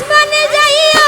আসমানে যাইয়া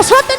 আসো